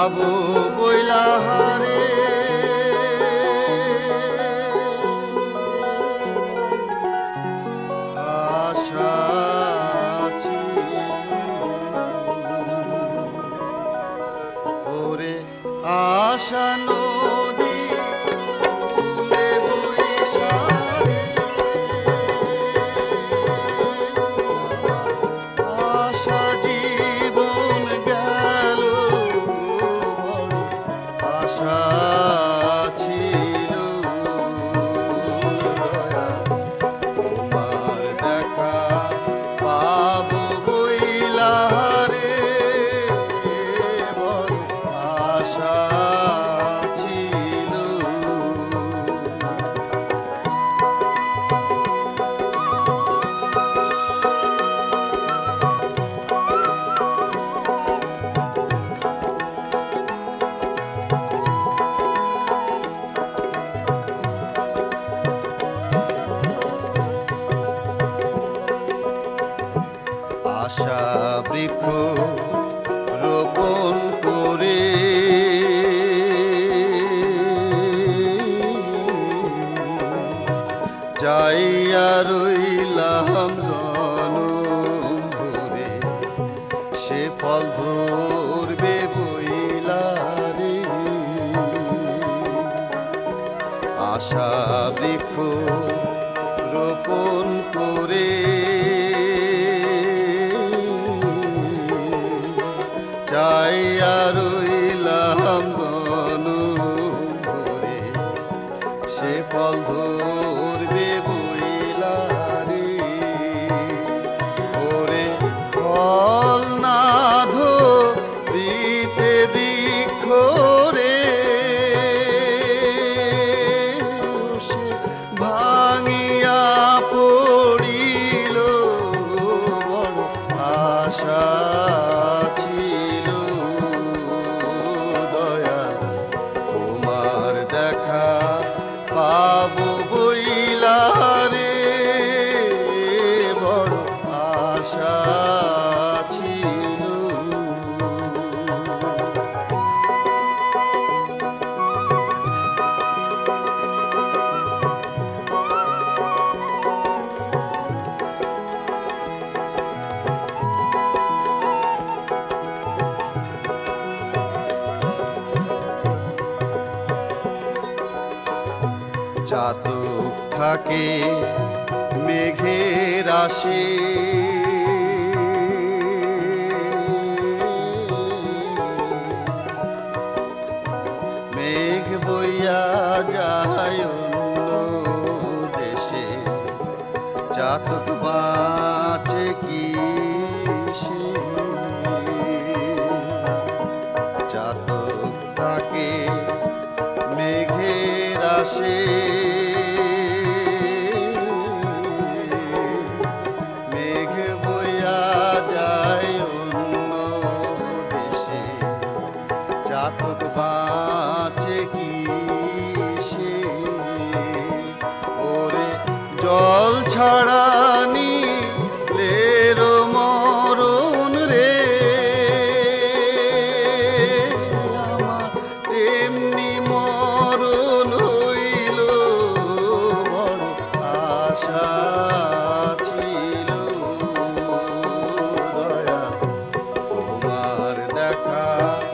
পাবো বইলাহারে আশা ওরে আশা আশা বৃক্ষ রোপণ করে। যাইয়া রইলাম জনম ভরে সে ফল ধরবে বইলারে আশা বৃক্ষ সে ফল চাতক থাকে, মেঘের আসে মেঘ বইয়া যায় অন্য দেশে, চাতক বাঁচে কি চাতক থাকে, মেঘের আসে মেঘ Krishna